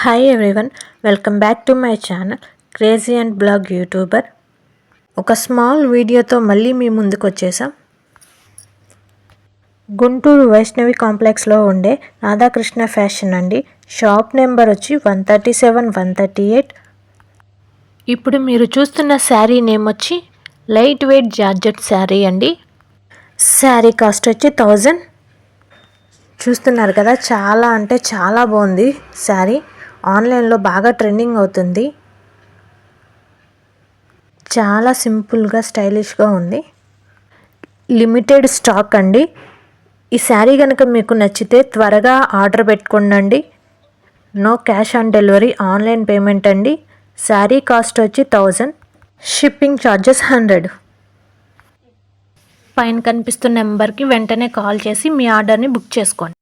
Hi everyone welcome back to my channel crazy and blog YouTuber ఒక small వీడియోతో మళ్ళీ మీ ముందుకు వచ్చేసాం. గుంటూరు వైష్ణవి కాంప్లెక్స్లో ఉండే రాధాకృష్ణ ఫ్యాషన్ అండి. షాప్ నెంబర్ వచ్చి one thirty seven one thirty eight. ఇప్పుడు మీరు చూస్తున్న శారీ నేమ్ వచ్చి లైట్ వెయిట్ జార్జెట్ శారీ అండి. శారీ కాస్ట్ వచ్చి థౌజండ్. చూస్తున్నారు కదా చాలా అంటే చాలా బాగుంది శారీ. ఆన్లైన్లో బాగా ట్రెండింగ్ అవుతుంది. చాలా సింపుల్గా స్టైలిష్గా ఉంది. లిమిటెడ్ స్టాక్ అండి. ఈ శారీ కనుక మీకు నచ్చితే త్వరగా ఆర్డర్ పెట్టుకోండి no cash on delivery online payment అండి. శారీ కాస్ట్ వచ్చి థౌజండ్. Shipping charges hundred. పైన కనిపిస్తున్న నెంబర్కి వెంటనే కాల్ చేసి మీ ఆర్డర్ని బుక్ చేసుకోండి.